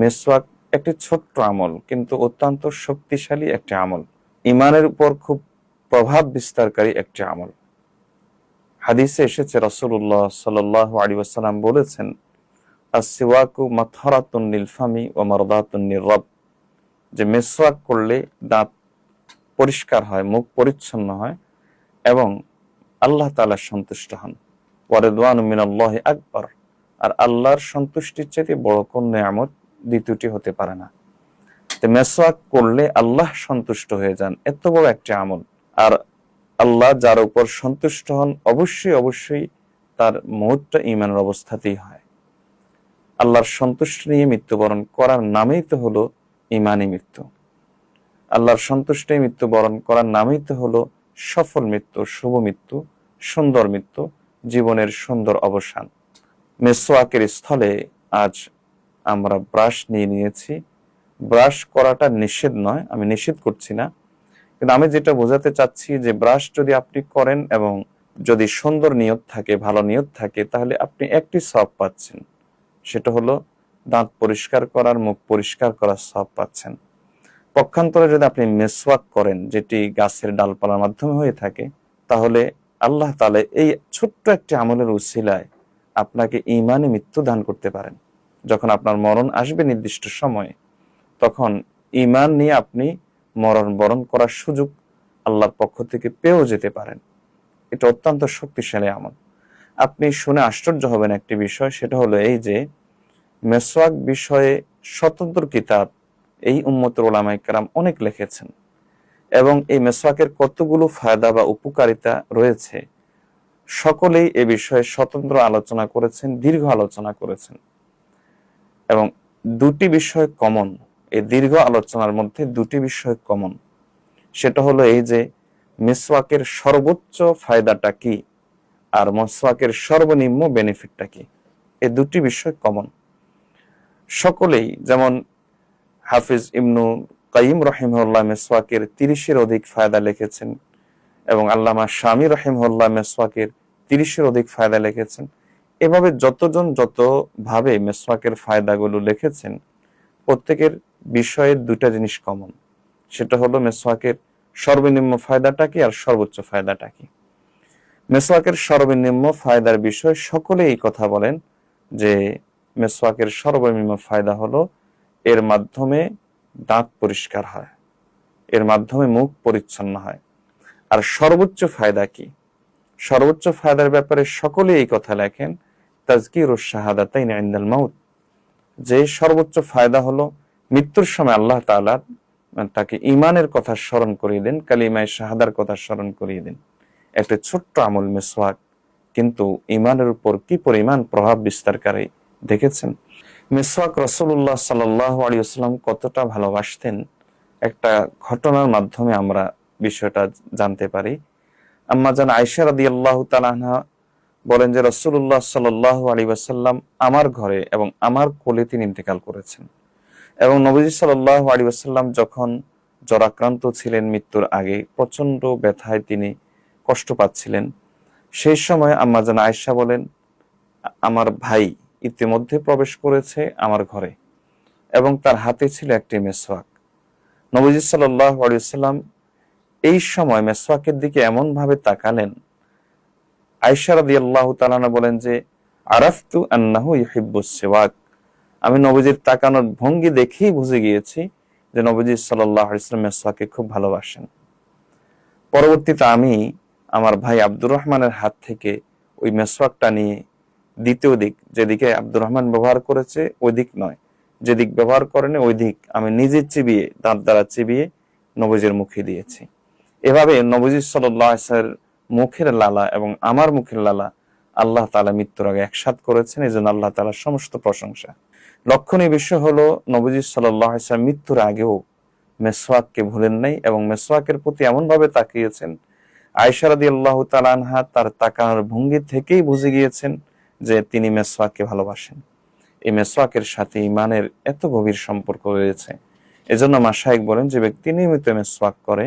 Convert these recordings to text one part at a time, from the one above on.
মেসওয়াক একটি ছোট্ট আমল, কিন্তু অত্যন্ত শক্তিশালী একটি আমল। ইমানের উপর খুব প্রভাব বিস্তারকারী একটি আমল। হাদিসে এসেছে রসুল্লাহ সাল আলী ওয়াসাল্লাম বলেছেন আসিওয়াকু মাথরাতুন নীলফামি ও মারদাতুন রব। যে মেসওয়াক করলে দাঁত পরিষ্কার হয়, মুখ পরিচ্ছন্ন হয় এবং আল্লাহ তাআলা সন্তুষ্ট হন। ওয়ারেদওয়ান মিনাল্লাহ আকবর। আর আল্লাহর সন্তুষ্টির চাইতে বড় কোন নিয়ামত দ্বিতীয়টি হতে পারে না। তো মেসওয়াক করলে আল্লাহ সন্তুষ্ট হয়ে যান। এত বড় একটি আমল। আর আল্লাহ যার উপর সন্তুষ্ট হন, অবশ্যই অবশ্যই তার মুহূর্তটা ইমানের অবস্থাতেই হয়। আল্লাহর সন্তুষ্টি নিয়ে মৃত্যুবরণ করার নামেই তো হলো ইমানি মৃত্যু। আল্লাহর সন্তুষ্টি মৃত্যুবরণ করার নামেই তো হলো সফল মৃত্যু, শুভ মৃত্যু, সুন্দর মৃত্যু, জীবনের সুন্দর অবসান। মেসোয়াকের স্থলে আজ আমরা ব্রাশ নিয়ে নিয়েছি। ব্রাশ করাটা নিষেধ নয়, আমি নিষেধ করছি না। কিন্তু আমি যেটা বোঝাতে চাচ্ছি যে ব্রাশ যদি আপনি করেন এবং যদি সুন্দর নিয়ত থাকে, ভালো নিয়ত থাকে, তাহলে আপনি একটি সব পাচ্ছেন। সেটা হলো দাঁত পরিষ্কার করার, মুখ পরিষ্কার করার সব পাচ্ছেন। পক্ষান্তরে যদি আপনি মেসওয়াক করেন, যেটি গাছের ডালপালার মাধ্যমে হয়ে থাকে, তাহলে আল্লাহ তালে এই ছোট্ট একটি আমলের উসিলায় আপনাকে ইমানে মৃত্যু দান করতে পারেন। যখন আপনার মরণ আসবে নির্দিষ্ট সময়ে, তখন ইমান নিয়ে আপনি মরণ বরণ করার সুযোগ আল্লাহর পক্ষ থেকে পেয়েও যেতে পারেন। এটা অত্যন্ত শক্তিশালী আমল। আপনি শুনে আশ্চর্য হবেন একটি বিষয়, সেটা হলো এই যে মেসওয়াক বিষয়ে স্বতন্ত্র কিতাব এই উম্মতের ওলামাই কারাম অনেক লিখেছেন এবং এই মেসওয়াকের কতগুলো ফায়দা বা উপকারিতা রয়েছে, সকলেই এ বিষয়ে স্বতন্ত্র আলোচনা করেছেন, দীর্ঘ আলোচনা করেছেন। এবং দুটি বিষয় কমন এই দীর্ঘ আলোচনার মধ্যে দুটি বিষয় কমন সেটা হলো এই যে মিসওয়াকের সর্বোচ্চ ফায়দাটা কি আর মসওয়াকের সর্বনিম্ন বেনিফিটটা কি। এই দুটি বিষয় কমন সকলেই যেমন হাফিজ ইবনু কাইম রহিমউল্লাহ মেসওয়াকের তিরিশের অধিক ফায়দা লিখেছেন এবং আল্লামা স্বামী রহিমউল্লাহ মেসওয়াকের তিরিশের অধিক ফায়দা লিখেছেন। এভাবে যতজন যত ভাবে মেসওয়াকের ফায়দাগুলো লিখেছেন, প্রত্যেকের বিষয়ে দুটা জিনিস কমন সেটা হলো মেসওয়াকের সর্বনিম্ন ফায়দাটা কি আর সর্বোচ্চ ফায়দাটা কি? মেসওয়াকের সর্বনিম্ন ফায়দার বিষয় সকলে এই কথা বলেন যে মেসওয়াকের সর্বনিম্ন ফায়দা হলো এর মাধ্যমে দাঁত পরিষ্কার হয়, এর মাধ্যমে মুখ পরিচ্ছন্ন হয়। আর সর্বোচ্চ ফায়দা কি? সর্বোচ্চ ফায়দার ব্যাপারে সকলে এই কথা লেখেন তাজকির শাহাদাতাইন ইনদাল মাউত। যে সর্বোচ্চ ফায়দা হলো, মৃত্যুর সময় আল্লাহ তাআলা তাকে ইমানের কথা স্মরণ করিয়ে দেন, কালিমায় শাহাদার কথা স্মরণ করিয়ে দেন। একটা ছোট্ট আমল মেসওয়াক, কিন্তু ইমানের উপর কি পরিমাণ প্রভাব বিস্তারকারী দেখেছেন? মেসওয়াক রসুল্লাহ সাল্লাম কতটা ভালোবাসতেন? একটা ঘটনার মাধ্যমে আমরা বিষয়টা জানতে পারি। আম্মা জান আয়সা রাদি আল্লাহ বলেন যে রসুল্লাহ সাল্লাহ আলী ওয়াসাল্লাম আমার ঘরে এবং আমার কোলে তিনি ইন্তেকাল করেছেন। এবং নবীজি সাল্লাহ আলী ওয়াসাল্লাম যখন জরাক্রান্ত ছিলেন মৃত্যুর আগে প্রচণ্ড ব্যথায় তিনি কষ্ট পাচ্ছিলেন। সেই সময় আম্মা জান আয়সা বলেন, আমার ভাই ইতিমধ্যে প্রবেশ করেছে আমার ঘরে এবং তার হাতে ছিল একটি মেসওয়াক। নবীজি সাল্লাম এই সময় মেসওয়াকের দিকে এমন ভাবে তাকালেন আইসারদি আল্লাহ তালানা বলেন যে, আরাফতু আন্নাহু ইহিব্বুস সিওয়াক। আমি নবীজির তাকানোর ভঙ্গি দেখেই বুঝে গিয়েছি যে নবীজি সাল্লাহ ইসলাম মেসওয়াকে খুব ভালোবাসেন। পরবর্তীতে আমি আমার ভাই আব্দুর রহমানের হাত থেকে ওই মেসওয়াকটা নিয়ে দ্বিতীয় দিক, যেদিকে আব্দুর রহমান ব্যবহার করেছে, ওই দিক নয়। যেদিক ব্যবহার করেনি, ওই দিক আমি নিজে চিবিয়ে, দাঁত দ্বারা চিবিয়ে নবজির মুখে দিয়েছি। এভাবে নবজির সাল্লাহ মুখের লালা এবং আমার মুখের লালা আল্লাহ তালা মৃত্যুর আগে একসাথ করেছেন। এই জন্য আল্লাহ তালার সমস্ত প্রশংসা। লক্ষণীয় বিষয় হলো, নবজি সাল্লাহ মৃত্যুর আগেও মেসোয়াককে ভুলেন নাই এবং মেসোয়াকের প্রতি এমন ভাবে তাকিয়েছেন আয়সারাদি আল্লাহ তালানহা তার তাকানোর ভঙ্গি থেকেই বুঝে গিয়েছেন যে তিনি মেসওয়াককে ভালোবাসেন। এই মেসওয়াকের সাথে ইমানের এত গভীর সম্পর্ক রয়েছে। এজন্য মাসাইক বলেন, যে ব্যক্তি নিয়মিত মেসওয়াক করে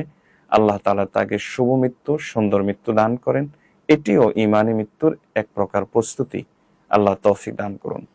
আল্লাহ তালা তাকে শুভ মৃত্যু, সুন্দর মৃত্যু দান করেন। এটিও ইমানি মৃত্যুর এক প্রকার প্রস্তুতি। আল্লাহ তৌফিক দান করুন।